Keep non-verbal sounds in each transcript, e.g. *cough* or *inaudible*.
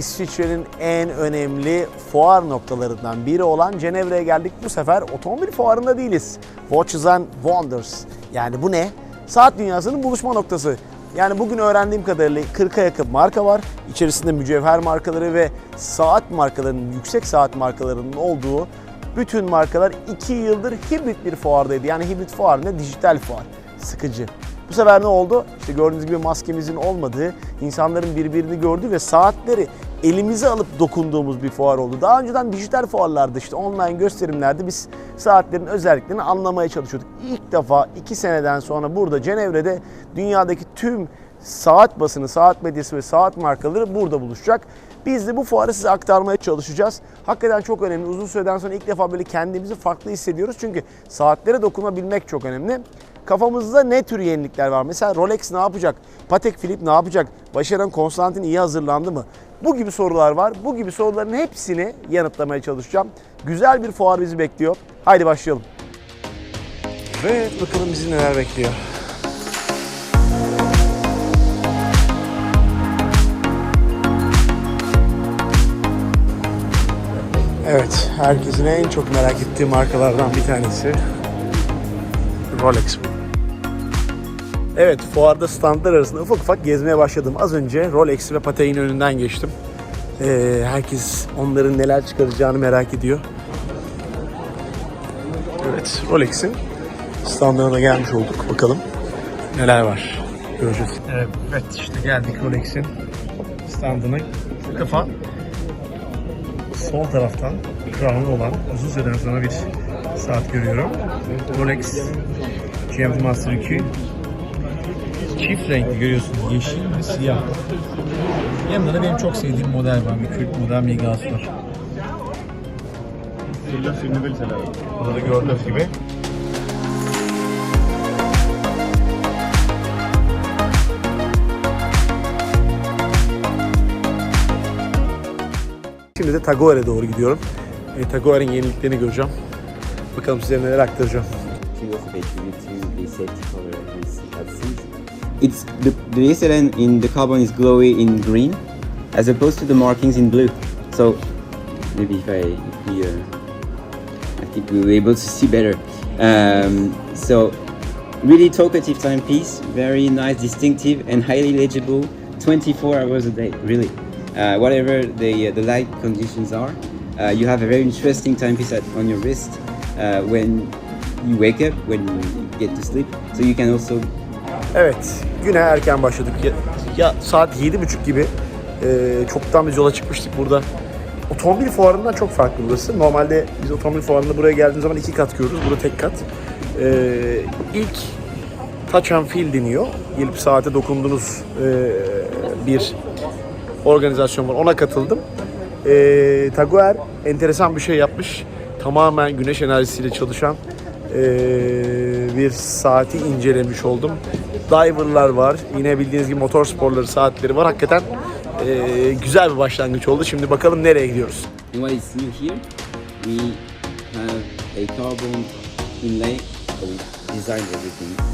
İsviçre'nin en önemli fuar noktalarından biri olan Cenevre'ye geldik. Bu sefer otomobil fuarında değiliz. Watches and Wonders. Yani bu ne? Saat dünyasının buluşma noktası. Yani bugün öğrendiğim kadarıyla 40'a yakın marka var. İçerisinde mücevher markaları ve saat markalarının, yüksek saat markalarının olduğu bütün markalar 2 yıldır hibrit bir fuardaydı. Yani hibrit fuar ne? Dijital fuar. Sıkıcı. Bu sefer ne oldu? İşte gördüğünüz gibi maskemizin olmadığı, insanların birbirini gördüğü ve saatleri elimize alıp dokunduğumuz bir fuar oldu. Daha önceden dijital fuarlarda işte online gösterimlerde biz saatlerin özelliklerini anlamaya çalışıyorduk. İlk defa iki seneden sonra burada Cenevre'de dünyadaki tüm saat basını, saat medyası ve saat markaları burada buluşacak. Biz de bu fuarı size aktarmaya çalışacağız. Hakikaten çok önemli. Uzun süreden sonra ilk defa böyle kendimizi farklı hissediyoruz. Çünkü saatlere dokunabilmek çok önemli. Kafamızda ne tür yenilikler var? Mesela Rolex ne yapacak? Patek Philippe ne yapacak? Başaran Konstantin iyi hazırlandı mı? Bu gibi sorular var. Bu gibi soruların hepsini yanıtlamaya çalışacağım. Güzel bir fuar bizi bekliyor. Haydi başlayalım. Ve bakalım bizi neler bekliyor. Evet, herkesin en çok merak ettiği markalardan bir tanesi Rolex bu. Evet, fuarda standlar arasında ufak ufak gezmeye başladım. Az önce Rolex ve Patek'in önünden geçtim. Ee, herkes onların neler çıkaracağını merak ediyor. Evet, Rolex'in standlarına gelmiş olduk. Bakalım neler var. Göreceğiz. Evet, işte geldik Rolex'in standına. İlk defa sol taraftan Crown'u olan uzun süreden sonra bir saat görüyorum. Rolex GMT Master 2 çift renkli görüyorsunuz. Yeşil ve siyah. Yanında da benim çok sevdiğim model var. Bir kült model Migas var. Burada da gördüğünüz gibi. Şimdi de Tagoer'e doğru gidiyorum. E, yeniliklerini göreceğim. Bakalım size neler aktaracağım. It's the, the in the carbon is glowy in green, as opposed to the markings in blue. So maybe if I if we uh, I think we were able to see better. Um, so really talkative timepiece, very nice, distinctive, and highly legible. 24 hours a day, really. Uh, whatever the uh, the light conditions are, uh, you have a very interesting timepiece at, on your wrist when you wake up, when you get to sleep. So you can also Evet, güne erken başladık. Ya, ya saat yedi buçuk gibi e, çoktan biz yola çıkmıştık burada. Otomobil fuarından çok farklı burası. Normalde biz otomobil fuarında buraya geldiğimiz zaman iki kat görürüz. Burada tek kat. E, ilk Touch and Feel deniyor. Gelip saate dokunduğunuz e, bir organizasyon var. Ona katıldım. E, Taguer enteresan bir şey yapmış. Tamamen güneş enerjisiyle çalışan e, bir saati incelemiş oldum. Diver'lar var. Yine bildiğiniz gibi motor sporları saatleri var. Hakikaten e, güzel bir başlangıç oldu. Şimdi bakalım nereye gidiyoruz. What is new here, we have a carbon inlay. We designed everything to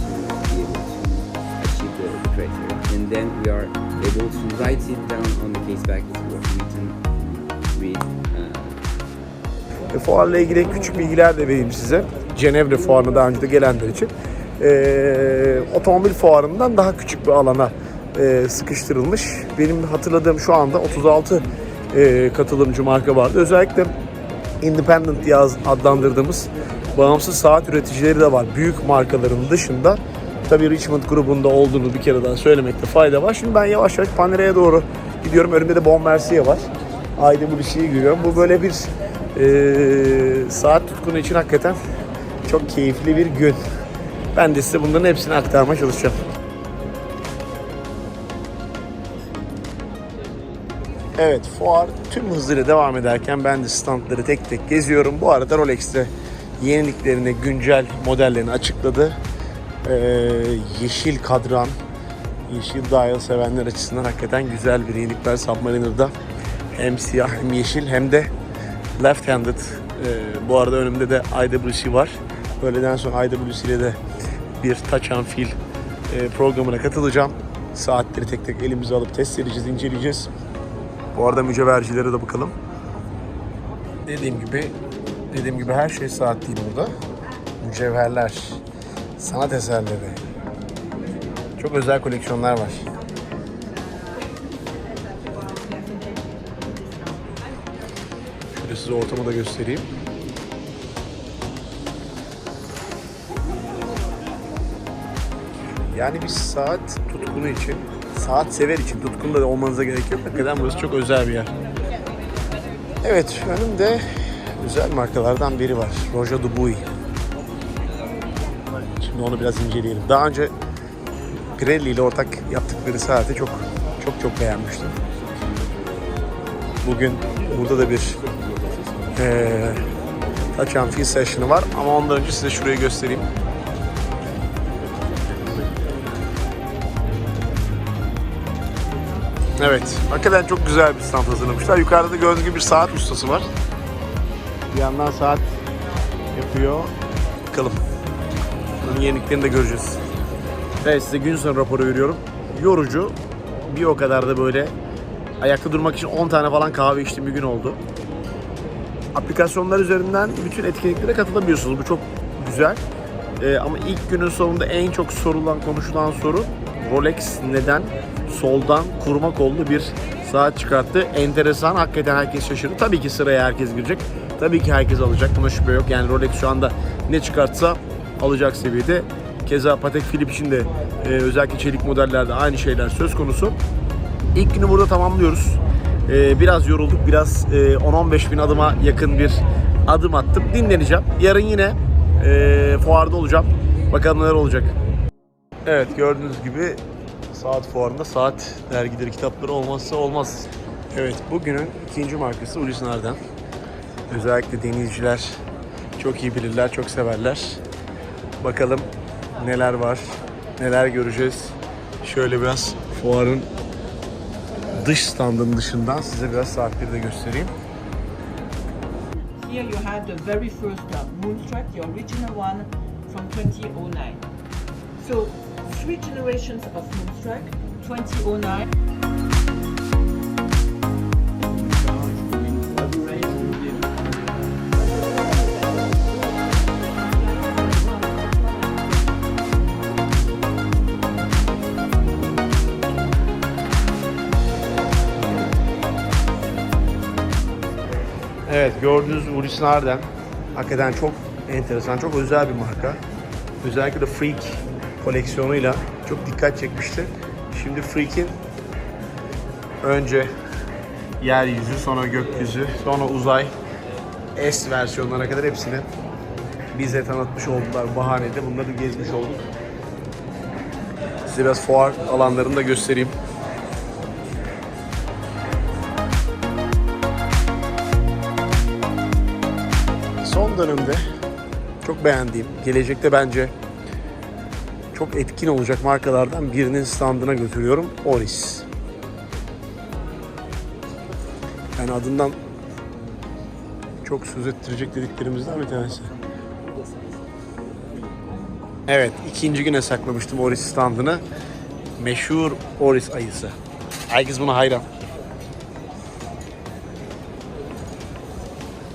be able to achieve the, criteria. And then we are able to write it down on the case back to written, read. Uh, E, fuarla ilgili küçük bilgiler de vereyim size. Cenevre fuarına daha önce de gelenler için. E, otomobil fuarından daha küçük bir alana e, sıkıştırılmış. Benim hatırladığım şu anda 36 e, katılımcı marka vardı. Özellikle independent diye az- adlandırdığımız bağımsız saat üreticileri de var. Büyük markaların dışında tabii Richmond grubunda olduğunu bir kere daha söylemekte fayda var. Şimdi ben yavaş yavaş Panere'ye doğru gidiyorum. Önümde de Bon var. IWC'yi görüyorum. Bu böyle bir e, saat tutkunu için hakikaten çok keyifli bir gün. Ben de size bunların hepsini aktarmaya çalışacağım. Evet fuar tüm hızıyla devam ederken ben de standları tek tek geziyorum. Bu arada Rolex'te yeniliklerini, güncel modellerini açıkladı. Ee, yeşil kadran, yeşil dial sevenler açısından hakikaten güzel bir yenilik var Submariner'da. Hem siyah hem yeşil hem de left-handed. Ee, bu arada önümde de IWC var. Öğleden sonra IWC ile de bir touch and feel e, programına katılacağım. Saatleri tek tek elimize alıp test edeceğiz, inceleyeceğiz. Bu arada mücevhercilere de bakalım. Dediğim gibi dediğim gibi her şey saat değil burada. Mücevherler, sanat eserleri. Çok özel koleksiyonlar var. Şöyle size ortamı da göstereyim. Yani bir saat tutkunu için, saat sever için tutkunu da olmanıza gerek yok. Hakikaten burası çok özel bir yer. Evet, önümde özel markalardan biri var. Roja Dubuy. Şimdi onu biraz inceleyelim. Daha önce Pirelli ile ortak yaptıkları saati çok çok çok beğenmiştim. Bugün burada da bir eee Touch and Feel session'ı var ama ondan önce size şurayı göstereyim. Evet, hakikaten çok güzel bir stand hazırlamışlar. Yukarıda da gördüğünüz gibi bir saat ustası var. Bir yandan saat yapıyor. Bakalım. Bunun yeniliklerini de göreceğiz. Evet size gün sonu raporu veriyorum. Yorucu. Bir o kadar da böyle ayakta durmak için 10 tane falan kahve içtiğim bir gün oldu. Aplikasyonlar üzerinden bütün etkinliklere katılabiliyorsunuz. Bu çok güzel. Ee, ama ilk günün sonunda en çok sorulan, konuşulan soru Rolex neden soldan kurma kollu bir saat çıkarttı. Enteresan. Hakikaten herkes şaşırdı. Tabii ki sıraya herkes girecek. Tabii ki herkes alacak. Buna şüphe yok. Yani Rolex şu anda ne çıkartsa alacak seviyede. Keza Patek Philippe için de e, özellikle çelik modellerde aynı şeyler söz konusu. İlk günü burada tamamlıyoruz. Ee, biraz yorulduk. Biraz e, 10-15 bin adıma yakın bir adım attım. Dinleneceğim. Yarın yine e, fuarda olacağım. Bakalım neler olacak. Evet gördüğünüz gibi saat fuarında saat dergileri, kitapları olmazsa olmaz. Evet bugünün ikinci markası Ulis Narden. Özellikle denizciler çok iyi bilirler, çok severler. Bakalım neler var, neler göreceğiz. Şöyle biraz fuarın dış standın dışından size biraz saatleri de göstereyim. Here you have the very first uh, Moonstruck, the original one from 2009. So, three generations of Moonstruck, 2009. Evet gördüğünüz Ulis Narden hakikaten çok enteresan, çok özel bir marka. Özellikle de Freak koleksiyonuyla çok dikkat çekmişti. Şimdi Freak'in önce yeryüzü, sonra gökyüzü, sonra uzay S versiyonlarına kadar hepsini bize tanıtmış oldular bahanede. Bunları gezmiş olduk. Size biraz fuar alanlarını da göstereyim. Son dönemde çok beğendiğim, gelecekte bence çok etkin olacak markalardan birinin standına götürüyorum. Oris. Yani adından çok söz ettirecek dediklerimizden bir tanesi. Evet, ikinci güne saklamıştım Oris standını. Meşhur Oris ayısı. Herkes buna hayran.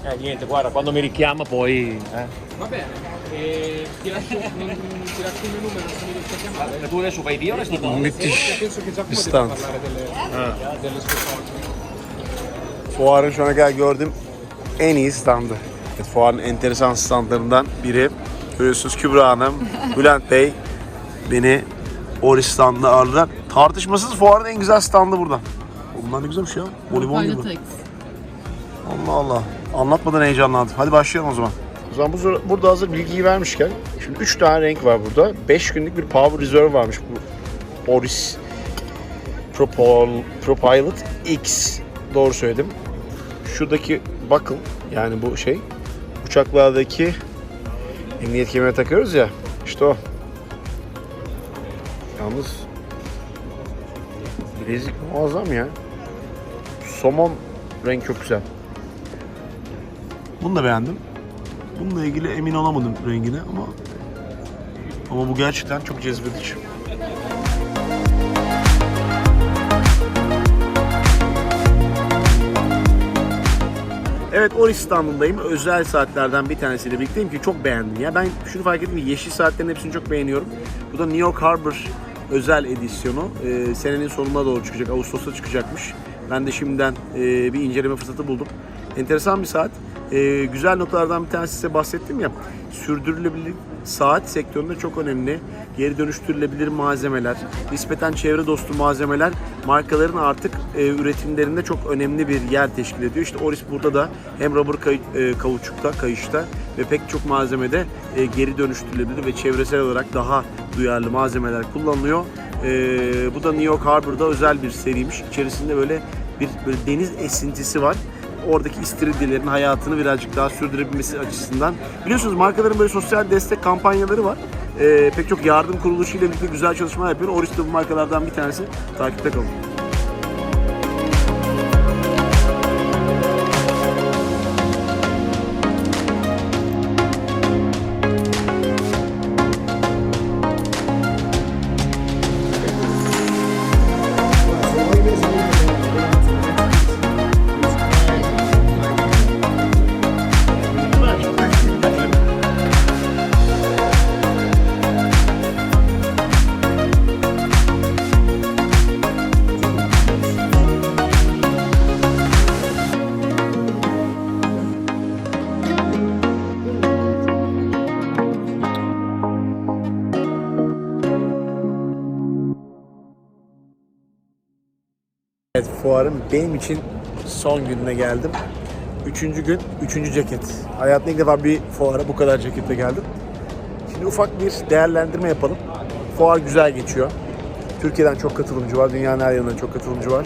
Eh, niente, guarda, quando mi richiama poi... Eh. Va bene, e ti lascio, non, ti lascio il mio numero se mi riesci a chiamare. Tu adesso fai via o resti qua? Müthiş Penso che Giacomo deve parlare delle, delle sue cose. Fuarın şu ana kadar gördüğüm en iyi standı. Evet, fuarın enteresan standlarından biri. Görüyorsunuz Kübra Hanım, Bülent Bey beni Oris standına ağırladılar. Tartışmasız fuarın en güzel standı burada. Bunlar ne güzelmiş ya. Voleybol gibi. Allah Allah. Anlatmadan heyecanlandım. Hadi başlayalım o zaman. O zaman bu, burada hazır bilgiyi vermişken şimdi 3 tane renk var burada. 5 günlük bir Power Reserve varmış bu Oris Propol, Propilot X. Doğru söyledim. Şuradaki buckle yani bu şey uçaklardaki emniyet kemeri takıyoruz ya işte o. Yalnız bilezik muazzam ya. Somon renk çok güzel. Bunu da beğendim. Bununla ilgili emin olamadım rengine ama ama bu gerçekten çok cezbedici. Evet Oris standındayım. Özel saatlerden bir tanesiyle birlikteyim ki çok beğendim ya. Ben şunu fark ettim ki yeşil saatlerin hepsini çok beğeniyorum. Bu da New York Harbor özel edisyonu. Ee, senenin sonuna doğru çıkacak. Ağustos'ta çıkacakmış. Ben de şimdiden e, bir inceleme fırsatı buldum. Enteresan bir saat. Ee, güzel noktalardan bir tanesi size bahsettim ya. Sürdürülebilir saat sektöründe çok önemli. Geri dönüştürülebilir malzemeler, nispeten çevre dostu malzemeler markaların artık e, üretimlerinde çok önemli bir yer teşkil ediyor. İşte Oris burada da hem rubber kay, e, kauçukta, kayışta ve pek çok malzemede e, geri dönüştürülebilir ve çevresel olarak daha duyarlı malzemeler kullanılıyor. E, bu da New York Harbor'da özel bir seriymiş. İçerisinde böyle bir böyle deniz esintisi var oradaki istiridyelerin hayatını birazcık daha sürdürebilmesi açısından. Biliyorsunuz markaların böyle sosyal destek kampanyaları var. Ee, pek çok yardım kuruluşu ile birlikte güzel çalışmalar yapıyor. Oris de bu markalardan bir tanesi. Takipte kalın. Fuarın benim için son gününe geldim. Üçüncü gün, üçüncü ceket. Hayatımda ilk defa bir fuara bu kadar ceketle geldim. Şimdi ufak bir değerlendirme yapalım. Fuar güzel geçiyor. Türkiye'den çok katılımcı var, dünyanın her yerinden çok katılımcı var.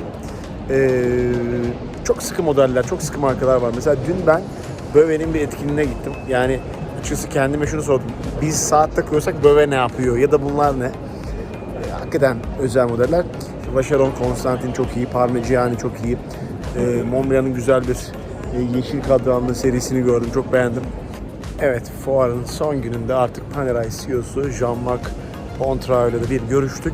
Ee, çok sıkı modeller, çok sıkı markalar var. Mesela dün ben Böve'nin bir etkinliğine gittim. Yani açıkçası kendime şunu sordum. Biz saat takıyorsak Böve ne yapıyor ya da bunlar ne? E, hakikaten özel modeller. Vacheron Constantin çok iyi, Parmigiani çok iyi. E, Montblanc'ın güzel bir e, yeşil kadranlı serisini gördüm, çok beğendim. Evet, fuarın son gününde artık Panerai CEO'su Jean-Marc Pontrao ile de bir görüştük.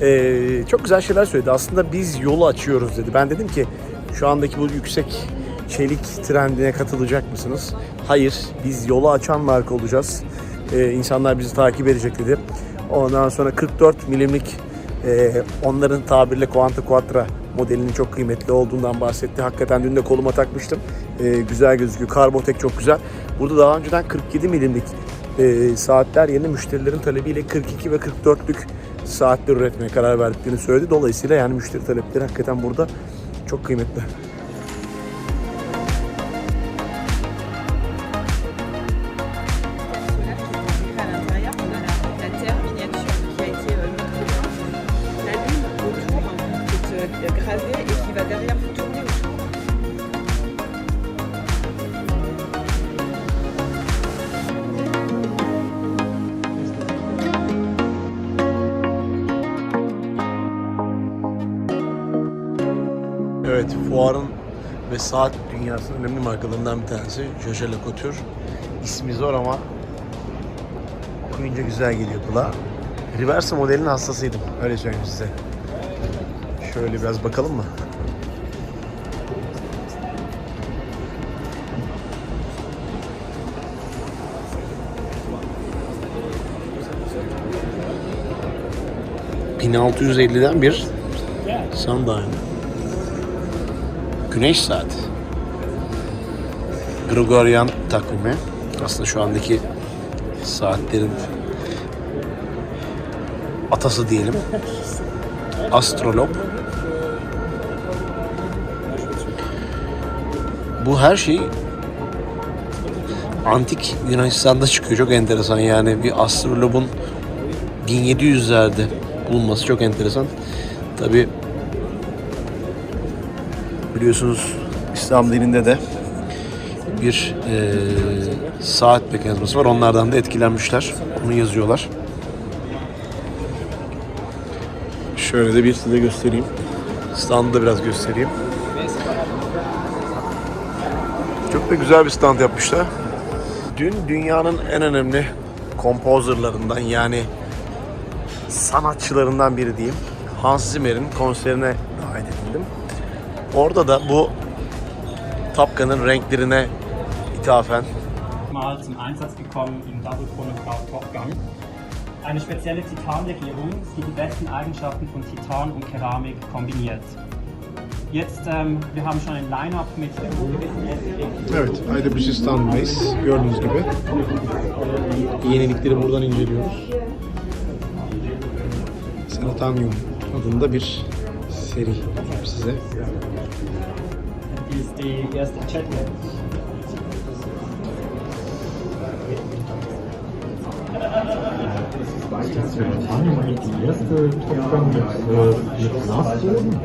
E, çok güzel şeyler söyledi. Aslında biz yolu açıyoruz dedi. Ben dedim ki şu andaki bu yüksek çelik trendine katılacak mısınız? Hayır, biz yolu açan marka olacağız. E, insanlar bizi takip edecek dedi. Ondan sonra 44 milimlik e, onların tabirle Quanta Quattro modelinin çok kıymetli olduğundan bahsetti. Hakikaten dün de koluma takmıştım. E, güzel gözüküyor. Karbotek çok güzel. Burada daha önceden 47 milimlik e, saatler yerine müşterilerin talebiyle 42 ve 44'lük saatler üretmeye karar verdiklerini söyledi. Dolayısıyla yani müşteri talepleri hakikaten burada çok kıymetli. Fuarın ve saat dünyasının önemli markalarından bir tanesi Jaja Couture. İsmi zor ama okuyunca güzel geliyor kulağa. Reverse modelin hastasıydım, öyle söyleyeyim size. Şöyle biraz bakalım mı? ...1650'den bir sundial. Güneş saati. Gregorian takvimi. Aslında şu andaki saatlerin atası diyelim. Astrolog. Bu her şey antik Yunanistan'da çıkıyor. Çok enteresan yani bir astrolobun 1700'lerde bulunması çok enteresan. Tabi biliyorsunuz İslam dininde de bir eee, saat mekanizması var. Onlardan da etkilenmişler. Onu yazıyorlar. Şöyle de bir size göstereyim. Standı da biraz göstereyim. Çok da güzel bir stand yapmışlar. Dün dünyanın en önemli kompozörlerinden yani sanatçılarından biri diyeyim. Hans Zimmer'in konserine davet edildim. Orada da bu Top Gun'ın renklerine ithafen. Mal zum Einsatz gekommen im Double Chronograph Top Gun. Eine spezielle Titanlegierung, die die besten Eigenschaften von Titan und Keramik kombiniert. Jetzt, ähm, wir haben schon ein Line-Up mit Evet, IWC gördüğünüz gibi. Yenilikleri buradan inceliyoruz. Sanitanium adında bir seri size. die ist die erste Jetlag. die erste Top Gun mit, äh, mit Glasboden.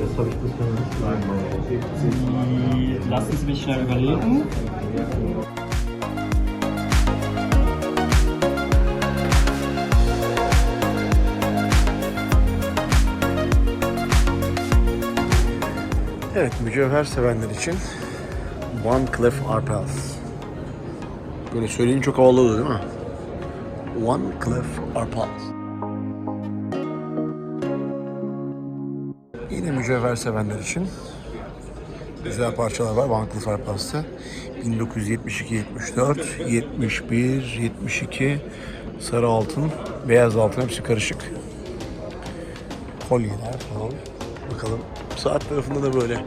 Das habe ich bisher nicht gesehen. Die, lassen Sie mich schnell überlegen. Evet, mücevher sevenler için One Clef Arpels. Böyle söyleyince çok havalı oluyor değil mi? One Clef Arpels. Yine mücevher sevenler için güzel parçalar var One Clef Arpels'te. 1972-74, 71, 72 sarı altın, beyaz altın hepsi karışık. Kolyeler falan. Bakalım. Saat tarafında da böyle.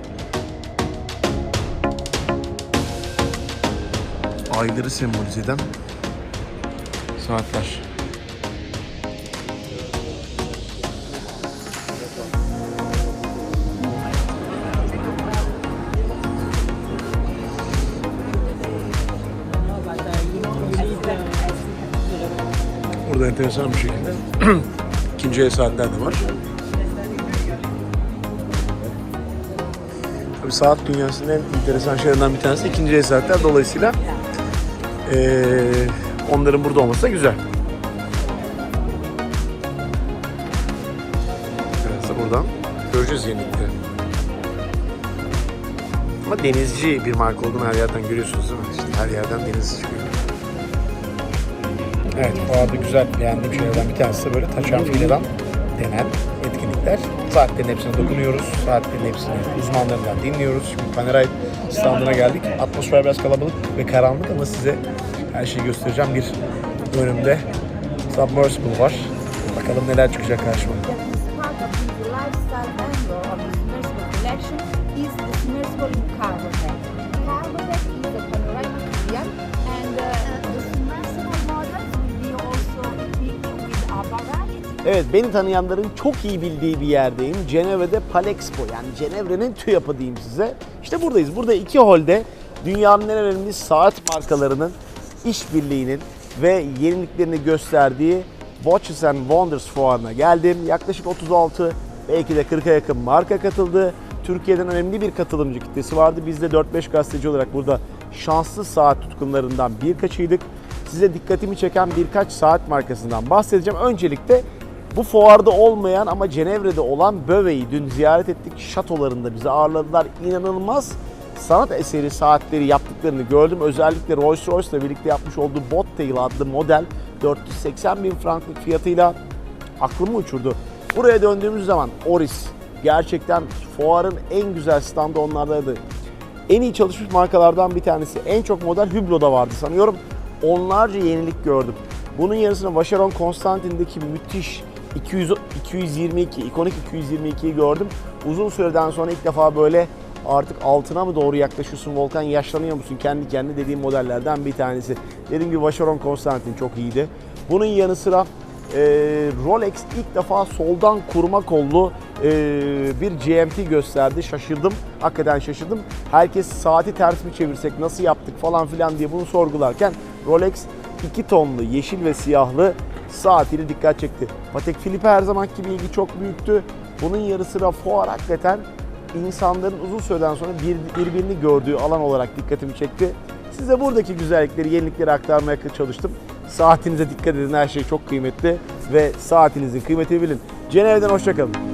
Ayları sembolize eden saatler. Burada enteresan bir şekilde *clears throat* ikinci el saatler de var. Saat dünyasının en enteresan şeylerinden bir tanesi ikinci el saatler. Dolayısıyla eee, onların burada olması da güzel. Biraz da buradan göreceğiz yenilikleri. Ama denizci bir marka olduğunu her yerden görüyorsunuz değil mi? İşte her yerden deniz çıkıyor. Evet, bu arada güzel beğendiğim şeylerden bir tanesi de böyle taşan filan denen etkinlikler. Saatlerin hepsine dokunuyoruz. Saatlerin hepsini uzmanlarından dinliyoruz. Şimdi Panerai standına geldik. Atmosfer biraz kalabalık ve karanlık ama size her şeyi göstereceğim. Bir önümde Submersible var. Bakalım neler çıkacak karşıma. lifestyle the submersible collection is cargo Evet, beni tanıyanların çok iyi bildiği bir yerdeyim. Cenevre'de Palexpo yani Cenevre'nin TÜYAP'ı diyeyim size. İşte buradayız. Burada iki holde dünyanın en önemli saat markalarının işbirliğinin ve yeniliklerini gösterdiği Watches and Wonders fuarına geldim. Yaklaşık 36 belki de 40'a yakın marka katıldı. Türkiye'den önemli bir katılımcı kitlesi vardı. Biz de 4-5 gazeteci olarak burada şanslı saat tutkunlarından birkaçıydık. Size dikkatimi çeken birkaç saat markasından bahsedeceğim. Öncelikle bu fuarda olmayan ama Cenevre'de olan Böve'yi dün ziyaret ettik. Şatolarında bizi ağırladılar. İnanılmaz sanat eseri saatleri yaptıklarını gördüm. Özellikle Rolls Royce ile birlikte yapmış olduğu Bottail adlı model 480 bin franklık fiyatıyla aklımı uçurdu. Buraya döndüğümüz zaman Oris gerçekten fuarın en güzel standı onlardaydı. En iyi çalışmış markalardan bir tanesi. En çok model Hublot'da vardı sanıyorum. Onlarca yenilik gördüm. Bunun yarısına Vacheron Constantine'deki müthiş 200, 222, ikonik 222'yi gördüm. Uzun süreden sonra ilk defa böyle artık altına mı doğru yaklaşıyorsun Volkan yaşlanıyor musun kendi kendine dediğim modellerden bir tanesi. Dediğim gibi Vacheron Constantin çok iyiydi. Bunun yanı sıra e, Rolex ilk defa soldan kurma kollu e, bir GMT gösterdi. Şaşırdım. Hakikaten şaşırdım. Herkes saati ters mi çevirsek, nasıl yaptık falan filan diye bunu sorgularken Rolex iki tonlu yeşil ve siyahlı saatiyle dikkat çekti. Patek Philippe her zaman gibi ilgi çok büyüktü. Bunun yarı sıra fuar hakikaten insanların uzun süreden sonra bir, birbirini gördüğü alan olarak dikkatimi çekti. Size buradaki güzellikleri, yenilikleri aktarmaya çalıştım. Saatinize dikkat edin. Her şey çok kıymetli ve saatinizin kıymetini bilin. Cenevre'den hoşçakalın.